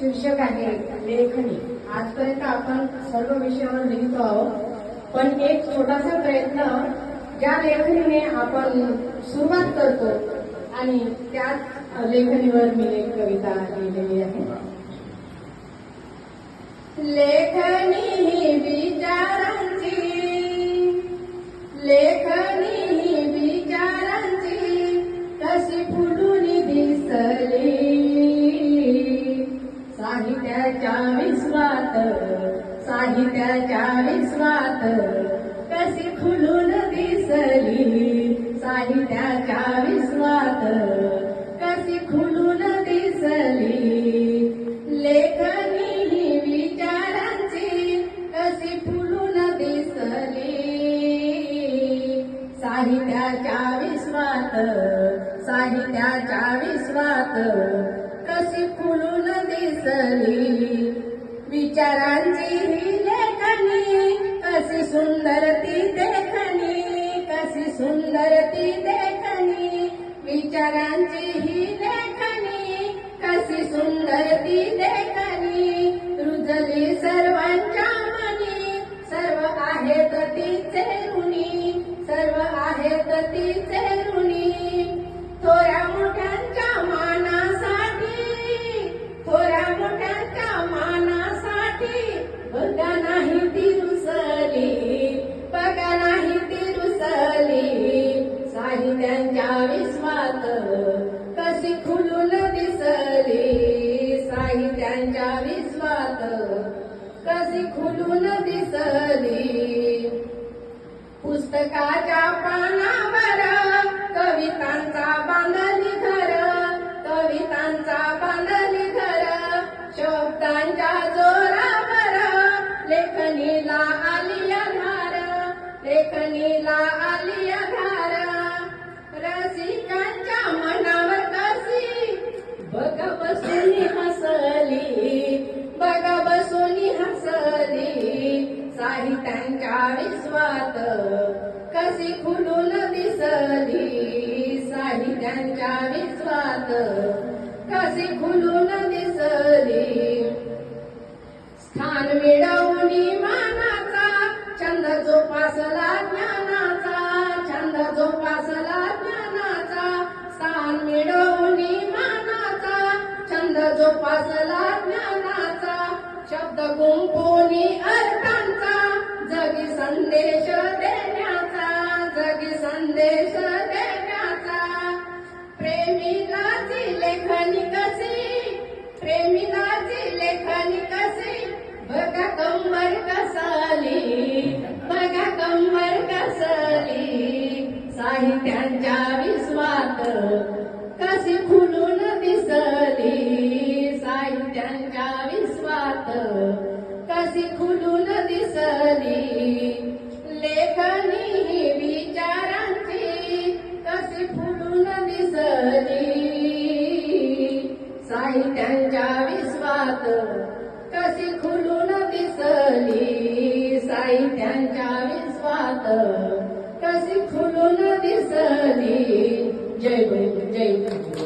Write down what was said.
शीर्षक आहे लेखनी. आजपर्यंत आपण सर्व विषयावर लिहितो आहोत. पण एक छोटासा प्रयत्न ज्या लेखनीने आपण सुरुवात करतो आणि त्याच लेखनीवर मी एक कविता लिहिलेली आहे. लेखनी विचारांची लेख साहित्याच्या विश्वात कशी खुलून दिसली साहित्याच्या विश्वात कशी खुलून दिसली लेखनी ही विचारांची. कशी फुलून दिसली साहित्याच्या विश्वात साहित्याच्या विश्वात कशी फुलून दिसली विचारांची ही लेखनी कशी सुंदर ती देखणी कशी सुंदर ती देखणी. विचारांची ही लेखनी कशी सुंदर ती देखणी. रुजली सर्वांच्या मनी सर्व आहेत तिचे ऋणी सर्व आहेत तिचे ऋणी. थोड्या मोठ्या कशी खुलून दिसली. पुस्तकाच्या पानावर कवितांचा बांधली घर कवितांचा बांधली घर. शब्दांच्या जोरावर लेखनीला आलिया धार लेखनीला आलिया धार रसिकांच्या मनावर कशी बघा साहित्यांच्या विश्वात कशी खुलून दिसली साहित्यांच्या विश्वात कशी खुलून दिसली. स्थान मिळवून शब्द अर्थांचा? जगी संदेश देण्याचा जगी संदेश देण्याचा. प्रेमिकाची लेखनी कशी? प्रेमिकाची लेखनी कशी? बघा कंबर कसली बघा कंबर कसली. साहित्यांच्या विश्वात कशी फुलून दिसली. साहित्यांच्या त्यांच्या विश्वात कशी खुलून दिसली साहित्यांच्या विश्वात. कशी खुलून दिसली. जय गुरु जय गुरु